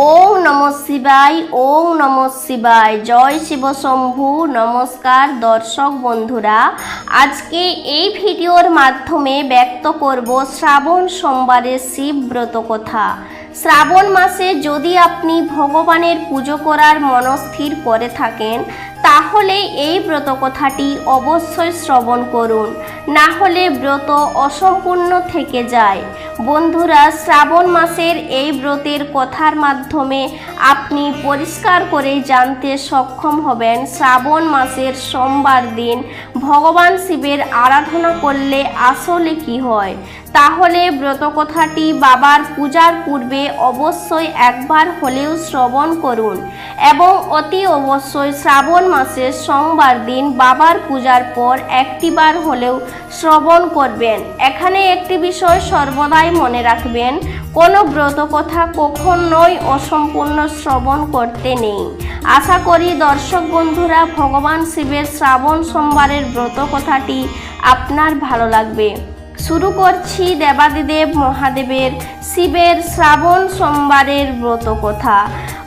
ওং নম শিবায় ওং নম শিবায়। জয় শিব শম্ভু, নমস্কার দর্শক বন্ধুরা। আজকে এই ভিডিওর মাধ্যমে ব্যক্ত করব শ্রাবণ সোমবারের শিব ব্রত কথা। শ্রাবণ মাসে যদি আপনি ভগবানের পুজো করার মনস্থির করে থাকেন, তাহলে এই ব্রত কথাটি অবশ্যই শ্রবণ করুন। না হলে ব্রত অসম্পূর্ণ থেকে যায়। বন্ধুরা, শ্রাবণ মাসের এই ব্রতের কথার মাধ্যমে আপনি পরিষ্কার করে জানতে সক্ষম হবেন শ্রাবণ মাসের সোমবার দিন ভগবান শিবের আরাধনা করলে আসলে কি হয়। তাহলে ব্রত কথাটি বাবার পূজার পূর্বে অবশ্যই একবার হলেও শ্রবণ করুন এবং অতি অবশ্যই শ্রাবণ মাসের সোমবার দিন বাবার পূজার পর একটিবার হলেও শ্রবণ করবেন। এখানে একটি বিষয় সর্বদাই মনে রাখবেন, কোনো ব্রত কথা কখনোই অসম্পূর্ণ শ্রবণ করতে নেই। আশা করি দর্শক বন্ধুরা, ভগবান শিবের শ্রাবণ সোমবারের ব্রত কথাটি আপনার ভালো লাগবে। শুরু করছি দেবাদিদেব মহাদেবের শিবের শ্রাবণ সোমবারের ব্রত কথা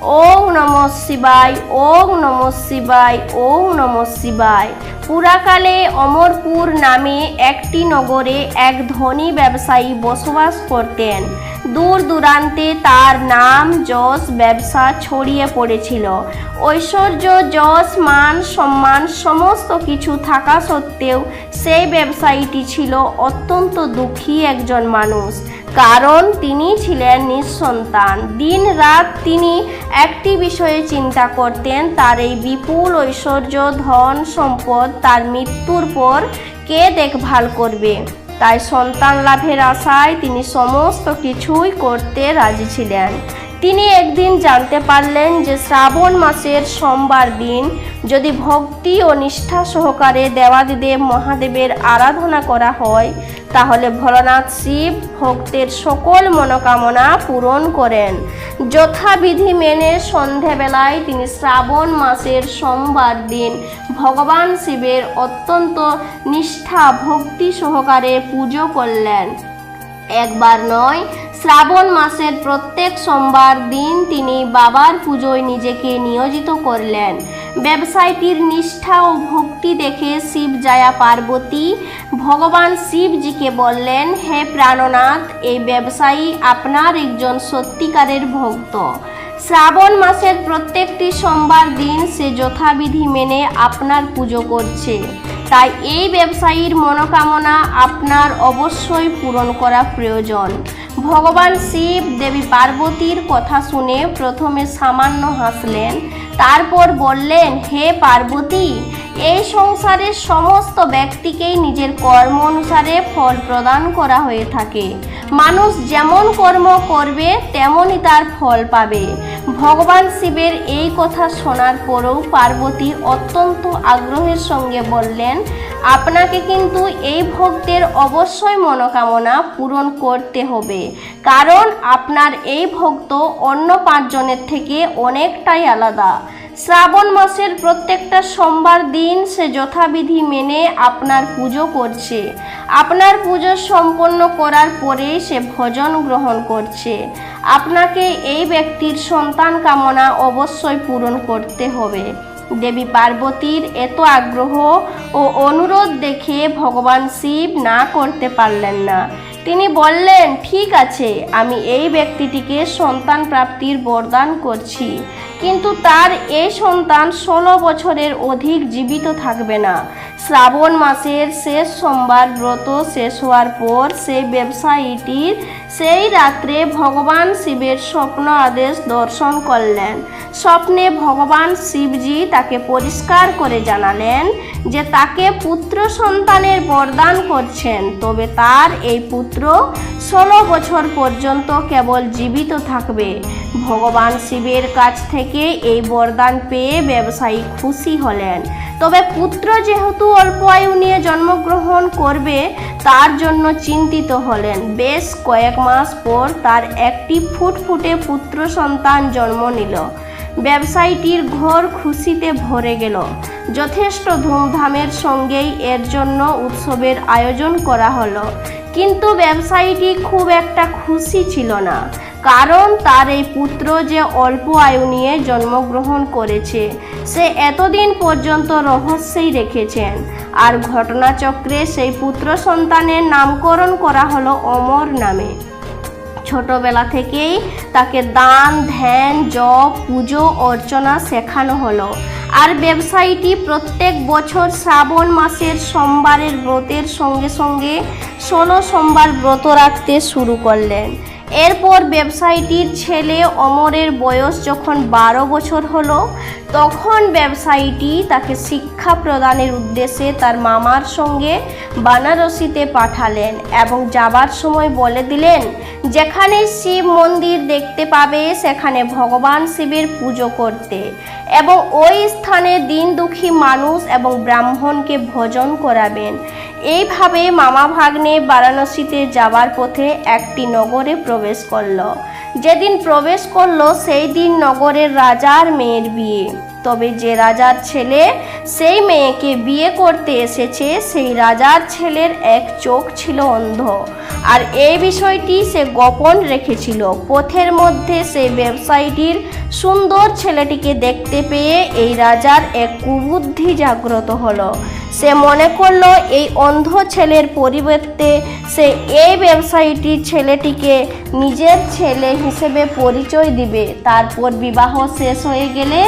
ওং নম শিবায়, ওং নম শিবায়, ওং নম শিবায়। পুরাকালে অমরপুর নামে একটি নগরে এক ধনী ব্যবসায়ী বসবাস করতেন। দূর দূরান্তে তার নাম যশ ব্যবসা ছড়িয়ে পড়েছিল। ঐশ্বর্য, যশ, মান, সম্মান সমস্ত কিছু থাকা সত্ত্বেও সেই ব্যবসায়ীটি ছিল অত্যন্ত দুঃখী একজন মানুষ। কারণ তিনি ছিলেন নিঃসন্তান। দিন রাত তিনি একটি বিষয়ে চিন্তা করতেন, তার এই বিপুল ঐশ্বর্য, ধন, সম্পদ, তার মৃত্যুর পর কে দেখভাল করবে? তাই সন্তান লাভের আশায় তিনি সমস্ত কিছুই করতে রাজি ছিলেন। তিনি একদিন জানতে পারলেন যে শ্রাবণ মাসের সোমবার দিন যদি ভক্তি ও নিষ্ঠা সহকারে দেবাদিদেব মহাদেবের আরাধনা করা হয়, তাহলে ভোলানাথ শিব ভক্তের সকল মনোকামনা পূরণ করেন। যথাবিধি মেনে সন্ধেবেলায় তিনি শ্রাবণ মাসের সোমবার দিন ভগবান শিবের অত্যন্ত নিষ্ঠা ভক্তি সহকারে পুজো করলেন। একবার নয় শ্রাবণ মাসের প্রত্যেক সোমবার দিন তিনি বাবার পুজোয় নিজেকে নিয়োজিত করলেন। ব্যবসায়ীটির নিষ্ঠা ও ভক্তি দেখে শিব জায়া পার্বতী ভগবান শিবজিকে বললেন, হে প্রাণনাথ, এই ব্যবসায়ী আপনার একজন সত্যিকারের ভক্ত। শ্রাবণ মাসের প্রত্যেকটি সোমবার দিন সে যথাবিধি মেনে আপনার পুজো করছে। তাই এই ব্যবসায়ীর মনোকামনা আপনার অবশ্যই পূরণ করা প্রয়োজন। ভগবান শিব দেবী পার্বতীর কথা শুনে প্রথমে সামান্য হাসলেন তারপর বললেন হে পার্বতী এই সংসারের সমস্ত ব্যক্তিকেই নিজের কর্ম অনুসারে ফল প্রদান করা হয়ে থাকে। মানুষ যেমন কর্ম করবে, তেমনই তার ফল পাবে। ভগবান শিবের এই কথা শোনার পরেও পার্বতী অত্যন্ত আগ্রহের সঙ্গে বললেন, আপনাকে কিন্তু এই ভক্তের অবশ্যই মনোকামনা পূরণ করতে হবে। কারণ আপনার এই ভক্ত অন্য পাঁচজনের থেকে অনেকটাই আলাদা। শ্রাবণ মাসের প্রত্যেকটা সোমবার দিন সে যথাবিধি মেনে আপনার পুজো করছে। আপনার পুজো সম্পন্ন করার পরে সে ভজন গ্রহণ করছে। আপনাকে এই ব্যক্তির সন্তান কামনা অবশ্যই পূরণ করতে হবে। দেবী পার্বতীর এত আগ্রহ ও অনুরোধ দেখে ভগবান শিব না করতে পারলেন না। তিনি বললেন, ঠিক আছে, আমি এই ব্যক্তিটিকে সন্তান প্রাপ্তির বরদান করছি, কিন্তু তার এই সন্তান ষোলো বছরের অধিক জীবিত থাকবে না। শ্রাবণ মাসের শেষ সোমবার ব্রত শেষ হওয়ার পর সেই ব্যবসায়ীটির সেই রাত্রে ভগবান শিবের স্বপ্ন আদেশ দর্শন করলেন। স্বপ্নে ভগবান শিবজি তাকে পরিষ্কার করে জানালেন যে তাকে পুত্র সন্তানের বরদান করছেন। তবে তার এই পুত্র ষোলো বছর পর্যন্ত কেবল জীবিত থাকবে। ভগবান শিবের কাছ থেকে এই বরদান পেয়ে ব্যবসায়ী খুশি হলেন। তবে পুত্র যেহেতু অল্প আয়ু নিয়ে জন্মগ্রহণ করবে, তার জন্য চিন্তিত হলেন। বেশ কয়েক মাস পর তার একটি ফুটফুটে পুত্র সন্তান জন্ম নিল। ব্যবসায়ীটির ঘর খুশিতে ভরে গেল। যথেষ্ট ধুমধামের সঙ্গেই এর জন্য উৎসবের আয়োজন করা হলো। কিন্তু ব্যবসায়ীটি খুব একটা খুশি ছিল না। কারণ তার এই পুত্র যে অল্প আয়ু নিয়ে জন্মগ্রহণ করেছে, সে এতদিন পর্যন্ত রহস্যেই রেখেছেন। আর ঘটনাচক্রে সেই পুত্র সন্তানের নামকরণ করা হলো অমর নামে। ছোটবেলা থেকেই তাকে দান, ধ্যান, জপ, পুজো, অর্চনা শেখানো হলো। আর ব্যবসায়ীটি প্রত্যেক বছর শ্রাবণ মাসের সোমবারের ব্রতের সঙ্গে সঙ্গে ষোলো সোমবার ব্রত রাখতে শুরু করলেন। এরপর ব্যবসায়ীটির ছেলে অমরের বয়স যখন বারো বছর হলো, তখন ব্যবসায়ীটি তাকে শিক্ষা প্রদানের উদ্দেশ্যে তার মামার সঙ্গে বানারসিতে পাঠালেন এবং যাবার সময় বলে দিলেন, যেখানে শিব মন্দির দেখতে পাবে, সেখানে ভগবান শিবের পুজো করতে। এবং ওই স্থানে দিন দুঃখী মানুষ এবং ব্রাহ্মণকে ভোজন করাবেন। এইভাবে মামা ভাগ্নে বারাণসীতে যাবার পথে একটি নগরে প্রবেশ করল। যেদিন প্রবেশ করল, সেই দিন নগরের রাজার মেয়ের বিয়ে। তবে যে রাজার ছেলে সেই মেয়েকে বিয়ে করতে এসেছে, সেই রাজার ছেলের এক চোখ ছিল অন্ধ। আর এই বিষয়টি সে গোপন রেখেছিল। পথের মধ্যে সেই ব্যবসায়ীটির সুন্দর ছেলেটিকে দেখতে পেয়ে এই রাজার এক কুবুদ্ধি জাগ্রত হলো। সে মনে করল এই অন্ধ ছেলের পরিবর্তে সে এই ব্যবসায়ীটির ছেলেটিকে নিজের ছেলে হিসেবে পরিচয় দিবে। তারপর বিবাহ শেষ হয়ে গেলে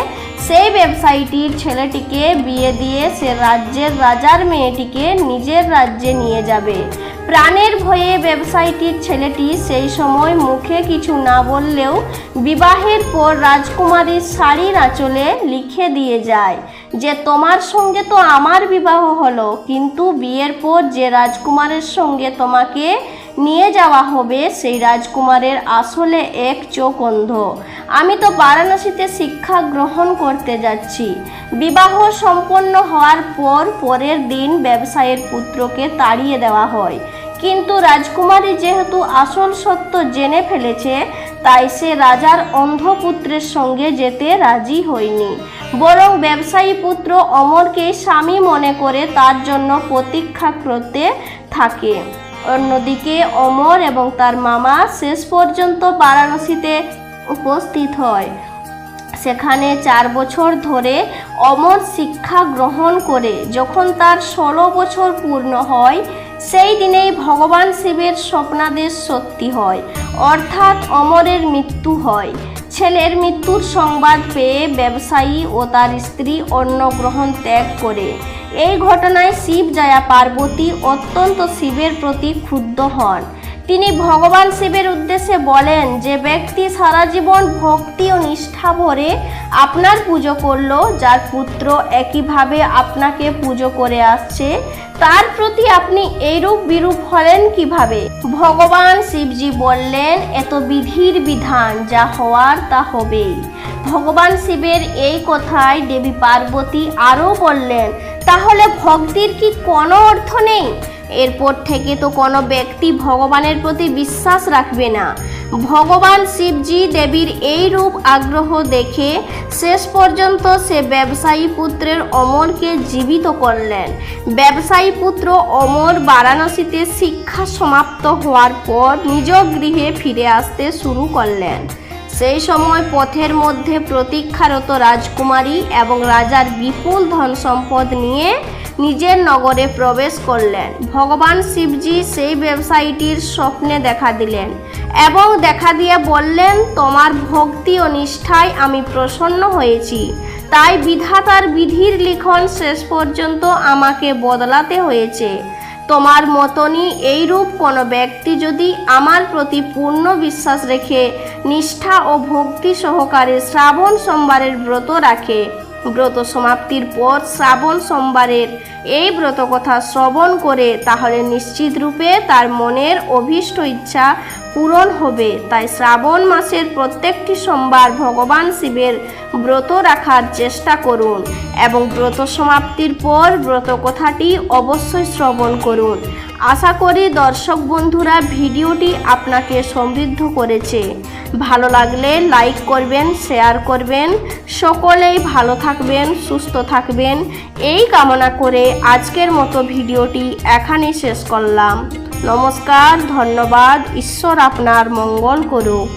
সেই ব্যবসায়ীটির ছেলেটিকে বিয়ে দিয়ে সে রাজ্যের রাজার মেয়েটিকে নিজের রাজ্যে নিয়ে যাবে। প্রাণের ভয়ে ব্যবসায়ীটির ছেলেটি সেই সময় মুখে কিছু না বললেও বিবাহের পর রাজকুমারীর শাড়ির আঁচলে লিখে দিয়ে যায় যে, তোমার সঙ্গে তো আমার বিবাহ হলো, কিন্তু বিয়ের পর যে রাজকুমারের সঙ্গে তোমাকে নিয়ে যাওয়া হবে, সেই রাজকুমারের আসলে এক চোখ অন্ধ। আমি তো বারাণসীতে শিক্ষা গ্রহণ করতে যাচ্ছি। বিবাহ সম্পন্ন হওয়ার পর পরের দিন ব্যবসায়ের পুত্রকে তাড়িয়ে দেওয়া হয়। কিন্তু রাজকুমারী যেহেতু আসল সত্য জেনে ফেলেছে, তাই সে রাজার অন্ধপুত্রের সঙ্গে যেতে রাজি হয়নি। বরং ব্যবসায়ী পুত্র অমরকে স্বামী মনে করে তার জন্য প্রতীক্ষা করতে থাকে। অন্যদিকে অমর এবং তার মামা শেষ পর্যন্ত বারাণসীতে উপস্থিত হয়। সেখানে চার বছর ধরে অমর শিক্ষা গ্রহণ করে, যখন তার ষোলো বছর পূর্ণ হয় সেই দিনেই ভগবান শিবের স্বপ্নাদেশ সত্যি হয়, অর্থাৎ অমরের মৃত্যু হয়। ছেলের মৃত্যুর সংবাদ পেয়ে ব্যবসায়ী ও তার স্ত্রী অন্ন গ্রহণ ত্যাগ করে। এই ঘটনায় শিব জয়া পার্বতী অত্যন্ত শিবের প্রতি ক্ষুব্ধ হন। তিনি ভগবান শিবের উদ্দেশ্যে বলেন, যে ব্যক্তি সারা জীবন ভক্তি ও নিষ্ঠা ভরে আপনার পুজো করল, যার পুত্র একইভাবে আপনাকে পুজো করে আসছে, তার প্রতি আপনি এইরূপ বিরূপ হলেন কীভাবে? ভগবান শিবজি বললেন, এত বিধির বিধান, যা হওয়ার তা হবেই। ভগবান শিবের এই কথায় দেবী পার্বতী আরও বললেন, তাহলে ভক্তির কি কোনো অর্থ নেই? এরপর থেকে তো কোনো ব্যক্তি ভগবানের প্রতি বিশ্বাস রাখবে না। ভগবান শিবজি দেবীর এই রূপ আগ্রহ দেখে শেষ পর্যন্ত সে ব্যবসায়ী পুত্রের অমরকে জীবিত করলেন। ব্যবসায়ী পুত্র অমর বারাণসীতে শিক্ষা সমাপ্ত হওয়ার পর নিজ গৃহে ফিরে আসতে শুরু করলেন। সেই সময় পথের মধ্যে প্রতীক্ষারত রাজকুমারী এবং রাজার বিপুল ধন সম্পদ নিয়ে নিজের নগরে প্রবেশ করলেন। ভগবান শিবজি সেই ব্যবসায়ীটির স্বপ্নে দেখা দিলেন এবং দেখা দিয়ে বললেন, তোমার ভক্তি ও নিষ্ঠায় আমি প্রসন্ন হয়েছি। তাই বিধাতার বিধির লিখন শেষ পর্যন্ত আমাকে বদলাতে হয়েছে। তোমার মতনই এইরূপ কোনো ব্যক্তি যদি আমার প্রতি পূর্ণ বিশ্বাস রেখে নিষ্ঠা ও ভক্তি সহকারে শ্রাবণ সোমবারের ব্রত রাখে ব্রত সমাপ্তির পর শ্রাবণ সোমবারের এই ব্রত কথা শ্রবণ করে তাহলে নিশ্চিত রূপে তার মনের অভীষ্ট ইচ্ছা পূরণ হবে। তাই শ্রাবণ মাসের প্রত্যেকটি সোমবার ভগবান শিবের ব্রত রাখার চেষ্টা করুন এবং ব্রত সমাপ্তির পর ব্রত কথাটি অবশ্যই শ্রবণ করুন। আশা করি দর্শক বন্ধুরা ভিডিওটি আপনাকে সমৃদ্ধ করেছে। ভালো লাগলে লাইক করবেন শেয়ার করবেন। সকলেই ভালো থাকবেন, সুস্থ থাকবেন। এই কামনা করে আজকের মতো ভিডিওটি এখানেই শেষ করলাম। নমস্কার, ধন্যবাদ। ঈশ্বর আপনার মঙ্গল করুক।